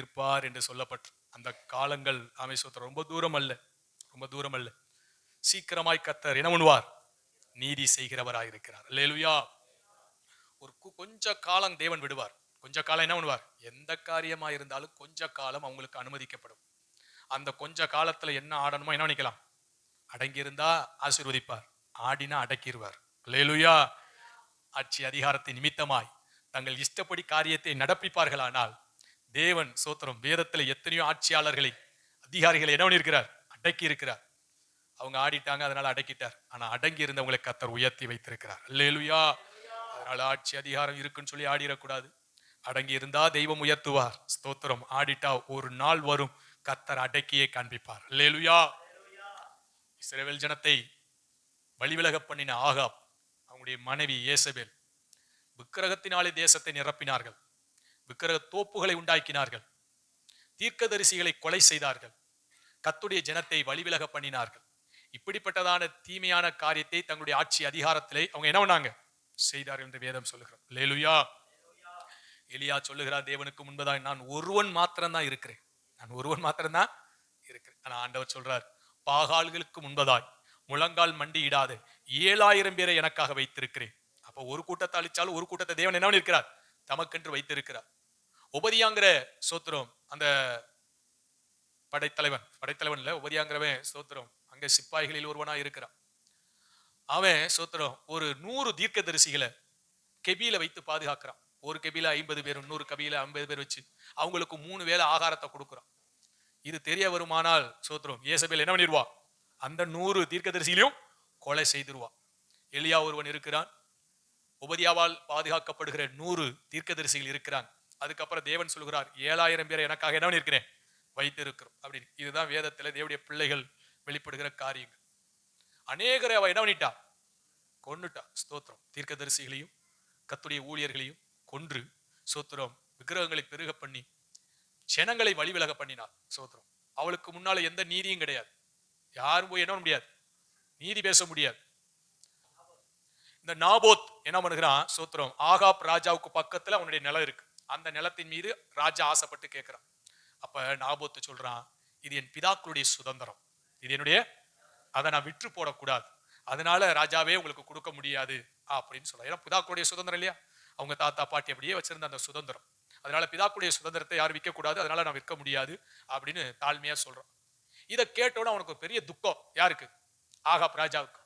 தீர்ப்பார் என்று சொல்லப்பட்டு அந்த காலங்கள் ஆமை ரொம்ப தூரம் அல்ல ரொம்ப தூரம் அல்ல. சீக்கிரமாய் கத்தர் என்ன பண்ணுவார் நீதி செய்கிறவராயிருக்கிறார். இருக்கிறார் ஒரு கொஞ்ச காலம் தேவன் விடுவார். கொஞ்ச காலம் என்ன பண்ணுவார்? எந்த காரியமா இருந்தாலும் கொஞ்ச காலம் அவங்களுக்கு அனுமதிக்கப்படும். அந்த கொஞ்ச காலத்துல என்ன ஆடணுமோ என்ன நினைக்கலாம் அடங்கியிருந்தா ஆசீர்வதிப்பார். ஆடினா அடக்கிடுவார் லேலுயா ஆட்சி அதிகாரத்தை நிமித்தமாய் தங்கள் இஷ்டப்படி காரியத்தை நடப்பிப்பார்களானால் தேவன் சோத்திரம் வேதத்துல எத்தனையோ ஆட்சியாளர்களை அதிகாரிகளை என்ன பண்ணியிருக்கிறார் அடக்கி இருக்கிறார். அவங்க ஆடிட்டாங்க அதனால அடக்கிட்டார். ஆனா அடங்கி இருந்தவங்களை கத்தர் உயர்த்தி வைத்திருக்கிறார். அல்லேலுயா. அதனால ஆட்சி அதிகாரம் இருக்குன்னு சொல்லி ஆடிடக்கூடாது. அடங்கி இருந்தா தெய்வம் உயர்த்துவார். ஸ்தோத்திரம் ஆடிட்டா ஒரு நாள் வரும் கத்தர் அடக்கியே காண்பிப்பார். லேலுயா இஸ்ரேவேல் ஜனத்தை வழிவிலக பண்ணின ஆகாப் அவங்களுடைய மனைவி ஏசபேல் விக்கிரகத்தினாலே தேசத்தை நிரப்பினார்கள். விக்கிரக தோப்புகளை உண்டாக்கினார்கள். தீர்க்கதரிசிகளை கொலை செய்தார்கள். கத்துடைய ஜனத்தை வழிவிலக பண்ணினார்கள். இப்படிப்பட்டதான தீமையான காரியத்தை தங்களுடைய ஆட்சி அதிகாரத்திலே அவங்க என்ன பண்ணாங்க? செய்தார்கள் என்று வேதம் சொல்லுகிறார் லேலுயா எலியா சொல்லுகிறார் தேவனுக்கு முன்பதாக நான் ஒருவன் மாத்திரம்தான் இருக்கிறேன். நான் ஒருவன் மாத்திரம்தான் இருக்கிறேன். ஆனா ஆண்டவர் சொல்றார் பாகால்களுக்கு முன்பதாய் முழங்கால் மண்டியிடாத. ஏழாயிரம் பேரை எனக்காக வைத்திருக்கிறேன். அப்போ ஒரு கூட்டத்தை அழிச்சாலும் ஒரு கூட்டத்தை தேவன் என்ன இருக்கிறார் தமக்கென்று வைத்திருக்கிறார். உபதியாங்கிற சோத்திரம் அந்த படைத்தலைவன் படைத்தலைவன் இல்லை உபதியாங்கிறவன் சோத்திரம் அங்க சிப்பாய்களில் ஒருவனா இருக்கிறான். அவன் சோத்திரம் ஒரு நூறு தீர்க்கதரிசிகளை கெபியில வைத்து பாதுகாக்கிறான். ஒரு கெபியில ஐம்பது பேர் நூறு கபியில ஐம்பது பேர் வச்சு அவங்களுக்கு மூணு வேலை ஆகாரத்தை கொடுக்குறான். இது தெரிய வருமானால் சோத்திரம் ஏசபேல் என்ன பண்ணிடுவா? அந்த நூறு தீர்க்கதரிசியிலையும் கொலை செய்திருவா எளியா ஒருவன் இருக்கிறான். உபதியாவால் பாதுகாக்கப்படுகிற நூறு தீர்க்கதரிசிகள் இருக்கிறான். அதுக்கப்புறம் தேவன் சொல்கிறார் ஏழாயிரம் பேரை எனக்காக என்ன பண்ணியிருக்கிறேன்? வைத்திருக்கிறோம். அப்படின்னு. இதுதான் வேதத்துல தேவடைய பிள்ளைகள் வெளிப்படுகிற காரியங்கள். அநேகரை அவ என்ன பண்ணிட்டா கொன்னுட்டா ஸ்தோத்திரம். தீர்க்கதரிசிகளையும் கத்துடைய ஊழியர்களையும் கொன்று சோத்திரம் விக்கிரகங்களை பெருக பண்ணி ஜனங்களை வழிவிலக பண்ணினார் சோத்திரம் அவளுக்கு முன்னால எந்த நீதியும் கிடையாது. யாரும் போய் என்ன பண்ண முடியாது? நீதி பேச முடியாது. இந்த நாபோத் என்ன பண்ணுகிறான்? சோத்திரம் ஆகாப் ராஜாவுக்கு பக்கத்துல அவனுடைய நிலம் இருக்கு. அந்த நிலத்தின் மீது ராஜா ஆசைப்பட்டு கேட்குறான். அப்ப நாபோத்து சொல்றான் இது என் பிதாக்களுடைய சுதந்திரம். இது என்னுடைய அதை நான் விற்று போடக்கூடாது. அதனால ராஜாவே உங்களுக்கு கொடுக்க முடியாது. அப்படின்னு சொல்ல ஏன்னா பிதாக்களுடைய சுதந்திரம் இல்லையா? அவங்க தாத்தா பாட்டி அப்படியே வச்சிருந்த அந்த சுதந்திரம். அதனால பிதாக்குடைய சுதந்திரத்தை யாரும் விற்கக்கூடாது அதனால நான் விற்க முடியாது அப்படின்னு தாழ்மையா சொல்றான். இதை கேட்டோன்னு அவனுக்கு ஒரு பெரிய துக்கம். யாருக்கு? ஆகாப் ராஜாவுக்கு.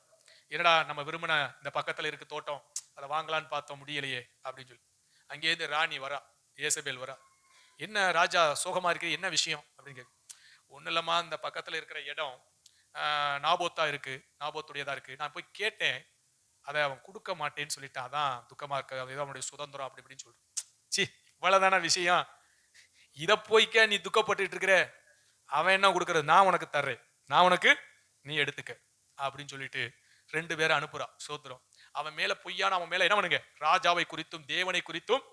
என்னடா நம்ம விரும்பின இந்த பக்கத்துல இருக்கு தோட்டம். அதை வாங்கலான்னு பார்த்தோம் முடியலையே அப்படின்னு சொல்லி. அங்கேருந்து ராணி வரா. ஏசபேல் வரா என்ன ராஜா சோகமாக இருக்கு? என்ன விஷயம்? அப்படின்னு கேட்கு ஒன்றும் இல்லாமல் இந்த பக்கத்தில் இருக்கிற இடம் நாபோத்தாக நாபோத்தா இருக்கு நாபோத்துடையதாக இருக்கு. நான் போய் கேட்டேன் அதை அவன் கொடுக்க மாட்டேன்னு சொல்லிட்டான். அதான் துக்கமாக இருக்க. அது அவனுடைய சுதந்திரம் அப்படி இப்படின்னு சொல்லிட்டு. சி இவ்வளோதான விஷயம்? இதை போய்க்க நீ துக்கப்பட்டுட்டு இருக்கிற அவன் என்ன கொடுக்கறது? நான் உனக்கு தர்றேன். நான் உனக்கு நீ எடுத்துக்க அப்படின்னு சொல்லிட்டு ரெண்டு பேரை அனுப்புறான் சோத்திரம். அவன் மேல பொய்யான அவன் மேல என்ன பண்ணுங்க? ராஜாவை குறித்தும் தேவனை குறித்தும்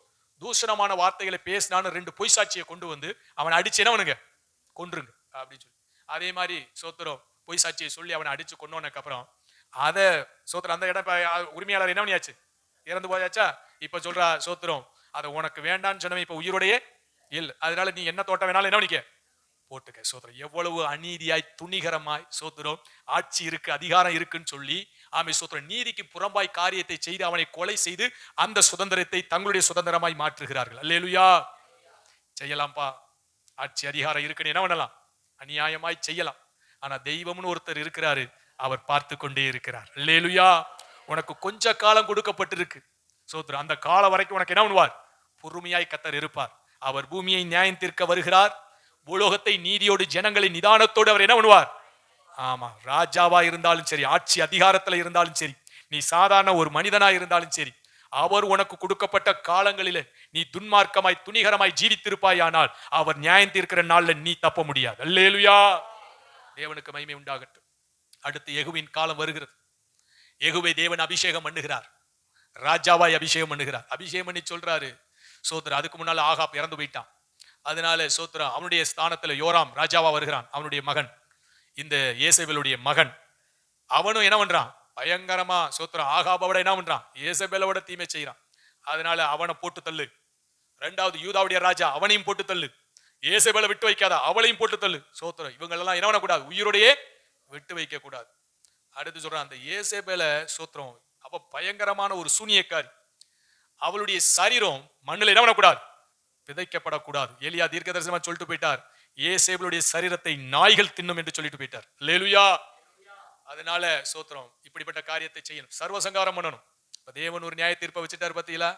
தூஷணமான வார்த்தைகளை பேசினான்னு ரெண்டு பொய் சாட்சியை கொண்டு வந்து அவனை அடிச்சு கொன்றுங்க அப்படின்னு சொல்லி. அதே மாதிரி சோத்திரம் பொய் சாட்சியை சொல்லி அவனை அடிச்சு கொண்டோனக்கு அப்புறம் அதை சோத்திரம் அந்த இடம் உரிமையாளர் என்ன பண்ணியாச்சு? இறந்து போயாச்சா? இப்ப சொல்றா சோத்திரம் அதை உனக்கு வேண்டான்னு சொன்னவன் இப்ப உயிரோடையே இல்லை. அதனால நீ என்ன தோட்டம் வேணாலும் என்ன பண்ணிக்க? போட்டுக்க. சோத்திரம் எவ்வளவு அநீதியாய் துணிகரமாய் சோத்திரம் ஆட்சி இருக்கு அதிகாரம் இருக்குன்னு சொல்லி ஆமை சோத்திரம் நீதிக்கு புறம்பாய் காரியத்தை செய்து அவனை கொலை செய்து அந்த சுதந்திரத்தை தங்களுடைய சுதந்திரமாய் மாற்றுகிறார்கள். அல்லேலுயா. செய்யலாம்ப்பா. ஆட்சி அதிகாரம் இருக்குன்னு என்ன பண்ணலாம்? அநியாயமாய் செய்யலாம். ஆனா தெய்வம்னு ஒருத்தர் இருக்கிறாரு. அவர் பார்த்து கொண்டே இருக்கிறார். அல்லேலுயா. உனக்கு கொஞ்ச காலம் கொடுக்கப்பட்டிருக்கு. சோத்ரு அந்த காலம் வரைக்கும் உனக்கு என்ன பண்ணுவார்? பொறுமையாய் கத்தர் இருப்பார். அவர் பூமியை நியாயம் தீர்க்க வருகிறார். பூலோகத்தை நீதியோடு ஜனங்களை நிதானத்தோடு அவர் என்ன பண்ணுவார்? ஆமா ராஜாவா இருந்தாலும் சரி ஆட்சி அதிகாரத்துல இருந்தாலும் சரி நீ சாதாரண ஒரு மனிதனா இருந்தாலும் சரி அவர் உனக்கு கொடுக்கப்பட்ட காலங்களிலே நீ துன்மார்க்கமாய் துணிகரமாய் ஜீவித்திருப்பாயானால் அவர் நியாயம் தீர்க்கிற நாள்ல நீ தப்ப முடியாது. அல்லேலுயா! தேவனுக்கு மகிமை உண்டாகட்டும். அடுத்து எகுவின் காலம் வருகிறது. எகுவை தேவன் அபிஷேகம் பண்ணுகிறார். ராஜாவாய் அபிஷேகம் பண்ணுகிறார். அபிஷேகம் பண்ணி சொல்றாரு சோத்ரா அதுக்கு முன்னால் ஆகாப் இறந்து போயிட்டான். அதனால சோத்ரா அவனுடைய ஸ்தானத்துல யோராம் ராஜாவா வருகிறான் அவனுடைய மகன். இந்த ஏசபேலுடைய மகன் அவனும் என்ன பண்றான்? பயங்கரமா சோத்திரம். ஆகாபாவோட என்ன பண்றான்? ஏசபேலோட தீமை செய்யறான். அதனால அவனை போட்டு தள்ளு. ரெண்டாவது யூதாவுடைய ராஜா அவனையும் போட்டு தள்ளு. ஏசபேலை விட்டு வைக்காத அவளையும் போட்டு தள்ளு. சோத்திரம். இவங்களெல்லாம் என்ன பண்ணக்கூடாது? உயிரோடையே விட்டு வைக்க கூடாது அடுத்து சொல்றான் அந்த ஏசேபேல சோத்திரம் அவ பயங்கரமான ஒரு சூனியக்காரி. அவளுடைய சரீரம் மண்ணில் என்ன பண்ணக்கூடாது? விதைக்கப்படக்கூடாது. எலியா தீர்க்க தரிசனமா சொல்லிட்டு போயிட்டார். ஏசேபலுடைய சரீரத்தை நாய்கள் தின்னும் என்று சொல்லிட்டு போயிட்டார். லேலுயா அதனால சோத்திரம் இப்படிப்பட்ட காரியத்தை செய்யணும். சர்வசங்காரம் பண்ணணும். இப்ப தேவன் ஒரு நியாய தீர்ப்பை வச்சுட்டாரு பார்த்தீங்களா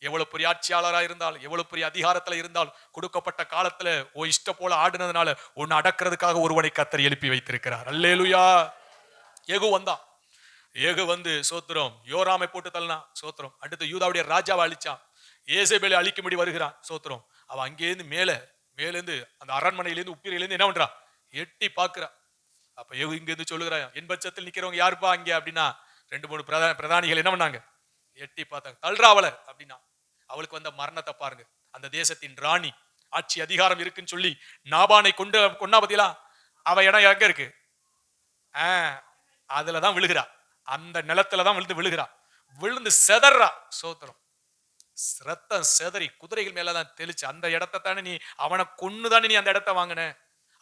எவ்வளவு பெரிய ஆட்சியாளரா இருந்தால் எவ்வளவு பெரிய அதிகாரத்துல இருந்தால் கொடுக்கப்பட்ட காலத்துல ஓ இஷ்ட போல ஆடுனதுனால ஒன்னு அடக்கிறதுக்காக ஒருவனை கத்தர் எழுப்பி வைத்திருக்கிறார். அல்லேலுயா ஏகு வந்தான் ஏகு வந்து சோத்திரம் யோராமை போட்டு தள்ளனா சோத்திரம். அடுத்து யூதாவுடைய ராஜாவை அழிச்சான். ஏசேபேலை அழிக்கும்படி வருகிறான் சோத்திரம். அவன் அங்கேருந்து மேல மேலேருந்து அந்த அரண்மனையிலேருந்து உப்பிரையிலேருந்து என்ன பண்றான் எட்டி பாக்குறா. அப்ப ஏகு இங்க இருந்து சொல்லுகிறா என் பட்சத்தில் நிக்கிறவங்க யாருப்பா அங்க? அப்படின்னா ரெண்டு மூணு பிரதா பிரதானிகள் என்ன பண்ணாங்க? எட்டி பார்த்தாங்க. தள்ளுறா அவளை அப்படின்னா அவளுக்கு வந்த மரணத்தை பாருங்க. அந்த தேசத்தின் ராணி ஆட்சி அதிகாரம் இருக்குன்னு சொல்லி நாபானை கொண்டு கொண்டா பத்திலாம் அவ இடம் எங்க இருக்கு? ஆ அதுல தான் விழுகிறா. அந்த நிலத்துல தான் விழுந்து விழுகிறா. விழுந்து செதறா சோத்திரம். ரத்தம் செதறி குதிரைகள் மேலதான் தெளிச்சு அந்த இடத்த தானே நீ அவனை கொன்னு தானே நீ அந்த இடத்த வாங்கின?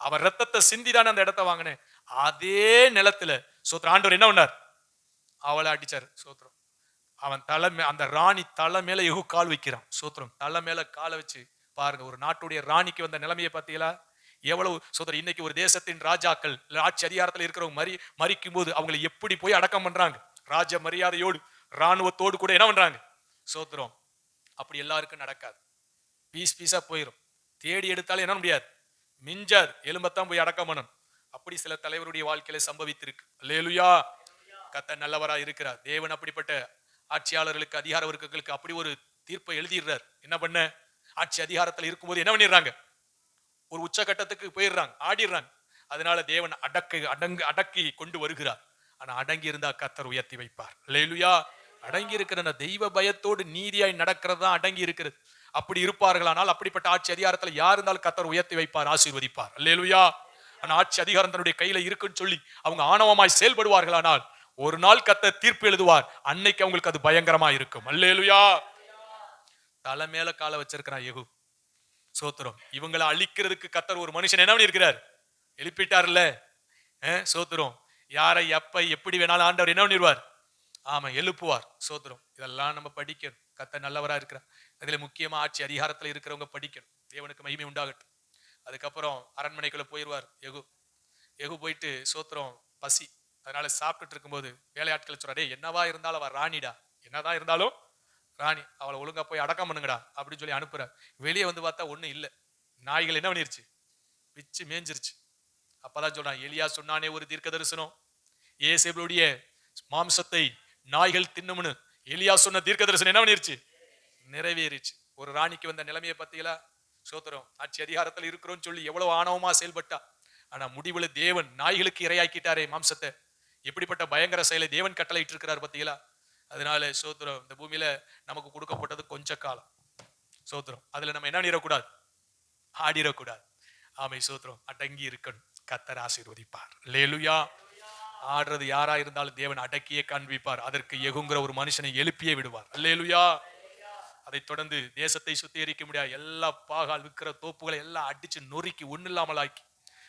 அவன் ரத்தத்தை சிந்தி தானே அந்த இடத்த வாங்கின? அதே நிலத்துல சோத்திரம் ஆண்டவர் என்ன பண்ணார்? அவளை அடிச்சார் சோத்திரம். அவன் தலை மே அந்த ராணி தலை மேல எகு கால் வைக்கிறான் சோத்திரம். தலை மேல காலை வச்சு பாருங்க ஒரு நாட்டுடைய ராணிக்கு வந்த நிலைமையை பார்த்தீங்களா? எவ்வளவு சோதரர் இன்னைக்கு ஒரு தேசத்தின் ராஜாக்கள் ஆட்சி அதிகாரத்தில் இருக்கிறவங்க மறி மறிக்கும் போது அவங்களை எப்படி போய் அடக்கம் பண்றாங்க? ராஜ மரியாதையோடு ராணுவத்தோடு கூட என்ன பண்றாங்க? சோத்திரம் அப்படி எல்லாருக்கும் நடக்காது. பீஸ் பீஸா போயிடும் தேடி எடுத்தாலும் என்ன முடியாது? மிஞ்சாது. எலும்பத்தான் போய் அடக்கம் பண்ணணும். அப்படி சில தலைவருடைய வாழ்க்கையில சம்பவித்திருக்கு. லேலுயா கத்த நல்லவரா இருக்கிறார். தேவன் அப்படிப்பட்ட ஆட்சியாளர்களுக்கு அதிகார வர்க்கங்களுக்கு அப்படி ஒரு தீர்ப்பை எழுதிடுறார். என்ன பண்ண? ஆட்சி அதிகாரத்துல இருக்கும்போது என்ன பண்ணிடுறாங்க? ஒரு உச்சகட்டத்துக்கு போயிடுறாங்க. ஆடிடுறாங்க. அதனால தேவன் அடக்கு அடங்கு அடக்கி கொண்டு வருகிறார். ஆனா அடங்கி இருந்தா கத்தர் உயர்த்தி வைப்பார். லேலுயா அடங்கி இருக்கிற அந்த தெய்வ பயத்தோடு நீதியாய் நடக்கிறது தான் அடங்கி இருக்கிறது அப்படி இருப்பார்களானால் அப்படிப்பட்ட ஆட்சி அதிகாரத்துல யார் இருந்தாலும் கத்தர் உயர்த்தி வைப்பார் ஆசீர்வதிப்பார். அல்லேலுயா. ஆனா ஆட்சி அதிகாரம் தன்னுடைய கையில இருக்குன்னு சொல்லி அவங்க ஆணவமாய் செயல்படுவார்களானால் ஒரு நாள் கத்தர் தீர்ப்பு எழுதுவார். அன்னைக்கு அவங்களுக்கு அது பயங்கரமா இருக்கும். அல்லேலுயா. தலை மேல கால வச்சிருக்கிறான் எகு சோத்திரம். இவங்களை அழிக்கிறதுக்கு கத்தர் ஒரு மனுஷன் என்ன பண்ணிருக்கிறார் எழுப்பிட்டார்ல? சோத்திரம். யாரை எப்ப எப்படி வேணாலும் ஆண்டவர் என்ன பண்ணிடுவார்? ஆமா எழுப்புவார். சோத்திரம். இதெல்லாம் நம்ம படிக்கணும். கத்த நல்லவரா இருக்கிறார். அதில் முக்கியமா ஆட்சி அதிகாரத்துல இருக்கிறவங்க படிக்கணும். தேவனுக்கு மகிமை உண்டாகட்டும். அதுக்கப்புறம் அரண்மனைக்குள்ள போயிடுவார் எகு எகு போயிட்டு சோத்திரம் பசி. அதனால சாப்பிட்டுட்டு இருக்கும்போது வேலையாட்களை சொல்றாரு என்னவா இருந்தாலும் அவள் ராணிடா. என்னதான் இருந்தாலும் ராணி. அவளை ஒழுங்கா போய் அடக்கம் பண்ணுங்கடா. அப்படின்னு சொல்லி அனுப்புறார். வெளியே வந்து பார்த்தா ஒன்றும் இல்லை. நாய்கள் என்ன பண்ணிருச்சு? பிச்சு மேஞ்சிருச்சு. அப்பதான் சொல்றான் எலியா சொன்னானே ஒரு தீர்க்க தரிசனம் ஏசேபுடைய மாம்சத்தை நாய்கள் தின்னும்னு. எலியா சொன்ன தீர்க்க தரிசனம் என்ன பண்ணிருச்சு? நிறைவேறிச்சு. ஒரு ராணிக்கு வந்த நிலைமையை பத்தியலா சோத்திரம் ஆட்சி அதிகாரத்தில் இருக்கிறோம்னு சொல்லி எவ்வளவு ஆணவமா செயல்பட்டா. ஆனா முடிவுல தேவன் நாய்களுக்கு இரையாக்கிட்டாரே மாம்சத்தை. எப்படிப்பட்ட பயங்கர செயலை தேவன் கட்டளையிட்டு இருக்கிறார் பத்தியலா அதனால சோத்திரம் இந்த பூமியில நமக்கு கொடுக்கப்பட்டது கொஞ்ச காலம். சோத்திரம் அதுல நம்ம என்ன பண்ணிடக்கூடாது? ஆடிடக்கூடாது. ஆமை சோத்திரம் அடங்கி இருக்கணும். கத்தர் ஆசீர்வதிப்பார். லேலுயா. ஆடுறது யாரா இருந்தாலும் தேவன் அடக்கியே காண்பிப்பார். அதற்கு எகுங்கிற ஒரு மனுஷனை எழுப்பியே விடுவார். அல்லேலுயா. அதை தொடர்ந்து தேசத்தை சுத்திகரிக்க முடியாது எல்லா பாகால் விற்கிற தோப்புகளை எல்லாம் அடிச்சு நொறுக்கி ஒண்ணில்லாமல் ஆக்கி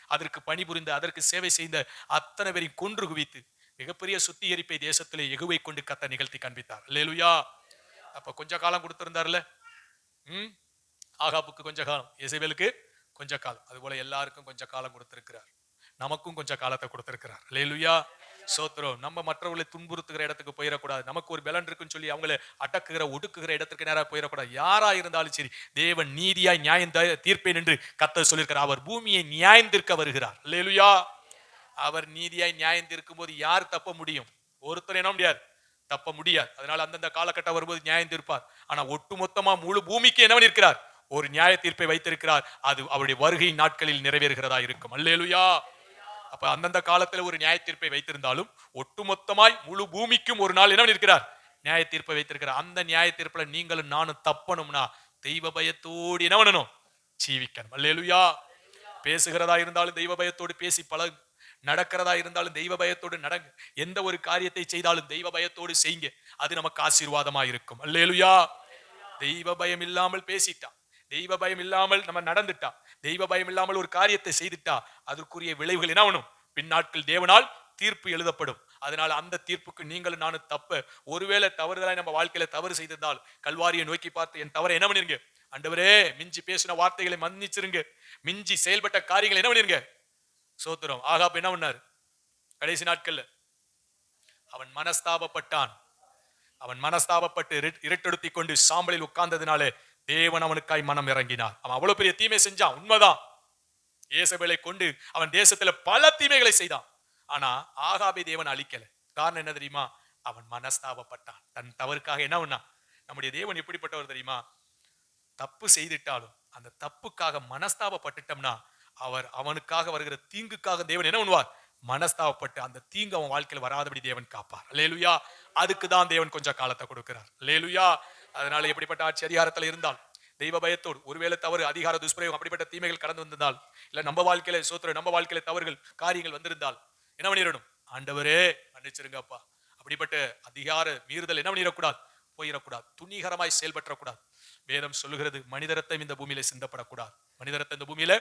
அதற்கு பணிபுரிந்து அதற்கு சேவை செய்த அத்தனை பேரையும் கொன்று குவித்து மிகப்பெரிய சுத்திகரிப்பை தேசத்திலே எகுவை கொண்டு கத்த நிகழ்த்தி காண்பித்தார். அல்லேலுயா. அப்ப கொஞ்ச காலம் கொடுத்திருந்தார்ல? ம்? ஆகாப்புக்கு கொஞ்ச காலம் இசைவேலுக்கு கொஞ்ச காலம். அதுபோல எல்லாருக்கும் கொஞ்ச காலம் கொடுத்திருக்கிறார். நமக்கும் கொஞ்சம் காலத்தை கொடுத்துருக்கிறார். லேலுயா சோத்திரம் நம்ம மற்றவர்களை துன்புறுத்துகிற இடத்துக்கு போயிடக்கூடாது நமக்கு ஒரு பலன் இருக்குன்னு சொல்லி அவங்கள அடக்குகிற ஒடுக்குகிற இடத்துக்கு நேரா போயிடக்கூடாது யாரா இருந்தாலும் சரி தேவன் நீதியாய் நியாயம் தீர்ப்பேன் என்று கத்த சொல்லியிருக்கிறார். அவர் பூமியை நியாயம் தீர்க்க வருகிறார். லேலுயா அவர் நீதியாய் நியாயம் தீர்க்கும் போது யார் தப்ப முடியும்? ஒருத்தர் என்ன முடியாது? தப்ப முடியாது. அதனால அந்தந்த காலகட்டம் வரும்போது நியாயம் தீர்ப்பார். ஆனா ஒட்டுமொத்தமா முழு பூமிக்கு என்ன இருக்கிறார் ஒரு நியாய தீர்ப்பை வைத்திருக்கிறார். அது அவருடைய வருகை நாட்களில் நிறைவேறுகிறதா இருக்கும். அல்லேலுயா அப்ப அந்தந்த காலத்துல ஒரு நியாய தீர்ப்பை வைத்திருந்தாலும் ஒட்டுமொத்தமாய் முழு பூமிக்கும் ஒரு நாள் என்ன பண்ணிருக்கிறார் நியாய தீர்ப்பை வைத்திருக்கிறார். அந்த நியாய தீர்ப்புல நீங்களும் நானும் தப்பணும்னா தெய்வ பயத்தோடு என்ன பண்ணணும்? ஜீவிக்கணும். அல்லேலுயா. பேசுகிறதா இருந்தாலும் தெய்வ பயத்தோடு பேசி பழகு. நடக்கிறதா இருந்தாலும் தெய்வ பயத்தோடு நடங்க எந்த ஒரு காரியத்தை செய்தாலும் தெய்வ பயத்தோடு செய்யுங்க. அது நமக்கு ஆசீர்வாதமா இருக்கும். அல்லேலுயா. தெய்வ பயம் இல்லாமல் பேசிட்டா தெய்வ பயம் இல்லாமல் நம்ம நடந்துட்டான். தெய்வ பயம் இல்லாமல் ஒரு காரியத்தை செய்துட்டா அதற்குரிய விளைவுகள் என்ன ஆகணும்? பின்னாட்கள் தேவனால் தீர்ப்பு எழுதப்படும். அதனால அந்த தீர்ப்புக்கு நீங்களும் நானும் தப்பு ஒருவேளை தவறுதலாய் நம்ம வாழ்க்கையில தவறு செய்திருந்தால் கல்வாரியை நோக்கி பார்த்து என் தவறை என்ன பண்ணிருங்க? அண்டவரே மிஞ்சி பேசின வார்த்தைகளை மன்னிச்சிருங்க. மிஞ்சி செயல்பட்ட காரியங்களை என்ன பண்ணிருங்க? சோத்திரம். ஆகாப் என்ன பண்ணார்? கடைசி நாட்கள்ல அவன் மனஸ்தாபப்பட்டான். அவன் மனஸ்தாபப்பட்டு இரு- இருட்டெடுத்திக் கொண்டு சாம்பலில் உட்கார்ந்ததினாலே தேவன் அவனுக்காய் மனம் இறங்கினார் அவன் அவ்வளவு பெரிய தீமை செஞ்சான். உண்மைதான். ஏசபேலை கொண்டு அவன் தேசத்துல பல தீமைகளை செய்தான். ஆனா ஆகாபை தேவன் அழிக்கல. காரணம் என்ன தெரியுமா? அவன் மனஸ்தாபப்பட்டான். தன் தவறுக்காக என்ன பண்ணான்? நம்முடைய தேவன் எப்படிப்பட்டவர் தெரியுமா? தப்பு செய்துட்டாலும் அந்த தப்புக்காக மனஸ்தாபப்பட்டுட்டோம்னா அவர் அவனுக்காக வருகிற தீங்குக்காக தேவன் என்ன பண்ணுவார்? மனஸ்தாபப்பட்டு அந்த தீங்கு அவன் வாழ்க்கையில் வராதபடி தேவன் காப்பார். லேலுயா அதுக்கு தான் தேவன் கொஞ்சம் காலத்தை கொடுக்கிறார். லேலுயா அதனால எப்படிப்பட்ட ஆட்சி அதிகாரத்தில் இருந்தால்? தெய்வ பயத்தோடு ஒருவேளை தவறு அதிகார துஷ்பிரயோகம் அப்படிப்பட்ட தீமைகள் கடந்து வந்திருந்தால் இல்ல நம்ம வாழ்க்கையில சோத்திர நம்ம வாழ்க்கையில தவறுகள் காரியங்கள் வந்திருந்தால் என்ன பண்ணிடணும்? ஆண்டவரே மன்னிச்சிருங்கப்பா. அப்படிப்பட்ட அதிகார மீறுதல் என்ன பண்ணிடக்கூடாது? போயிடக்கூடாது. துணிகரமாய் செயல்பற்றக்கூடாது. வேதம் சொல்லுகிறது மனிதரத்தம் இந்த பூமியில சிந்தப்படக்கூடாது. மனிதரத்தம் இந்த பூமியில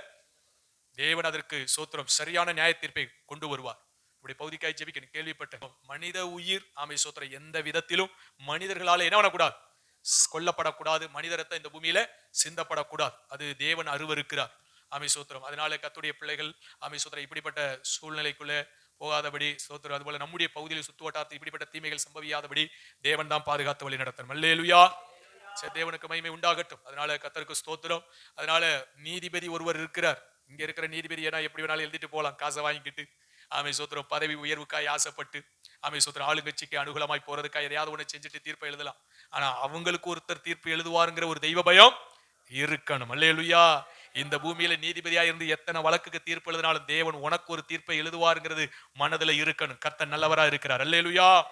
தேவன் அதற்கு சோத்திரம் சரியான நியாய தீர்ப்பை கொண்டு வருவார். இப்படி பகுதிக்காய் ஜெபிக்க கேள்விப்பட்ட மனித உயிர் ஆமை சோத்திரம் எந்த விதத்திலும் மனிதர்களால என்ன பண்ணக்கூடாது? கொல்லப்படக்கூடாது. மனிதரத்தை இந்த பூமியில சிந்தப்படக்கூடாது. அது தேவன் அருவருக்கிறார். ஆமை சோத்திரம். அதனால கத்துடைய பிள்ளைகள் ஆமை சோத்திரம் இப்படிப்பட்ட சூழ்நிலைக்குள்ள போகாதபடி சோத்திரம். அதுபோல நம்முடைய பகுதியில் சுத்து வட்டாரத்தில் இப்படிப்பட்ட தீமைகள் சம்பவியாதபடி தேவன் தான் பாதுகாத்து வழி நடத்தணும். அல்லேலுயா. சரி தேவனுக்கு மகிமை உண்டாகட்டும். அதனால கத்தருக்கு ஸ்தோத்திரம். அதனால நீதிபதி ஒருவர் இருக்கிறார். இங்க இருக்கிற நீதிபதி ஏன்னா எப்படி வேணாலும் எழுதிட்டு போகலாம் காசை வாங்கிக்கிட்டு. ஆமை சோத்திரம் பதவி உயர்வுக்காய் ஆசைப்பட்டு ஆமை சோத்திரம் ஆளுங்கட்சிக்கு அனுகூலமாய் போறதுக்காக எதையாவது ஒன்று செஞ்சுட்டு தீர்ப்பு எழுதலாம். ஆனா அவங்களுக்கு ஒருத்தர் தீர்ப்பு எழுதுவாருங்கிற ஒரு தெய்வ பயம் இருக்கணும். அல்லேலுயா. இந்த பூமியில நீதிபதியா இருந்து எத்தனை வழக்குக்கு தீர்ப்பு எழுதினாலும் தேவன் உனக்கு ஒரு தீர்ப்பை எழுதுவாருங்கிறது மனதுல இருக்கணும். கத்த நல்லவரா இருக்கிறார். அல்லேலுயா.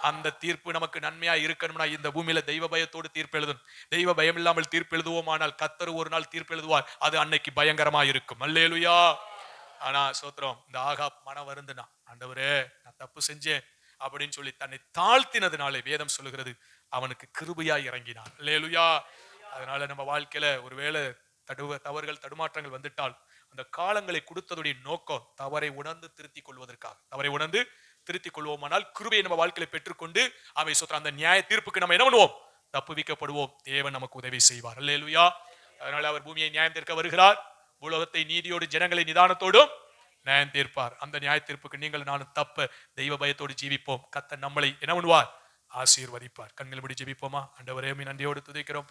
அந்த தீர்ப்பு நமக்கு நன்மையா இருக்கணும்னா இந்த பூமியில தெய்வ பயத்தோடு தீர்ப்பு எழுதணும். தெய்வ பயம் இல்லாமல் தீர்ப்பு எழுதுவோமானால் கத்தர் ஒரு நாள் தீர்ப்பு எழுதுவார். அது அன்னைக்கு பயங்கரமா இருக்கும். அல்லேலுயா. ஆனா சோத்திரம் இந்த ஆகா மனம் வருந்துனா ஆண்டவரே நான் தப்பு செஞ்சேன் அப்படின்னு சொல்லி தன்னை தாழ்த்தினதுனாலே வேதம் சொல்லுகிறது அவனுக்கு கிருபையா இறங்கினான். லேலுயா அதனால நம்ம வாழ்க்கையில ஒருவேளை தடுவ தவறுகள் தடுமாற்றங்கள் வந்துட்டால் அந்த காலங்களை கொடுத்ததுடைய நோக்கம் தவறை உணர்ந்து திருத்திக் கொள்வதற்காக. தவறை உணர்ந்து திருத்திக் கொள்வோமானால் கிருபையை நம்ம வாழ்க்கையில பெற்றுக்கொண்டு அவை சொத்த அந்த நியாய தீர்ப்புக்கு நம்ம என்ன பண்ணுவோம்? தப்புவிக்கப்படுவோம். தேவன் நமக்கு உதவி செய்வார். அல்லேலுயா. அதனால அவர் பூமியை நியாயம் தீர்க்க வருகிறார். உலகத்தை நீதியோடு ஜனங்களை நிதானத்தோடும் நியாயம் தீர்ப்பார். அந்த நியாய தீர்ப்புக்கு நீங்கள் நானும் தப்ப தெய்வ பயத்தோடு ஜீவிப்போம். கத்த நம்மளை என்ன பண்ணுவார்? ஆசீர்வதிப்பார். கண்கள் முடி ஜெபிப்போமா? ஆண்டவரே நன்றியோடு துதிக்கிறோம்.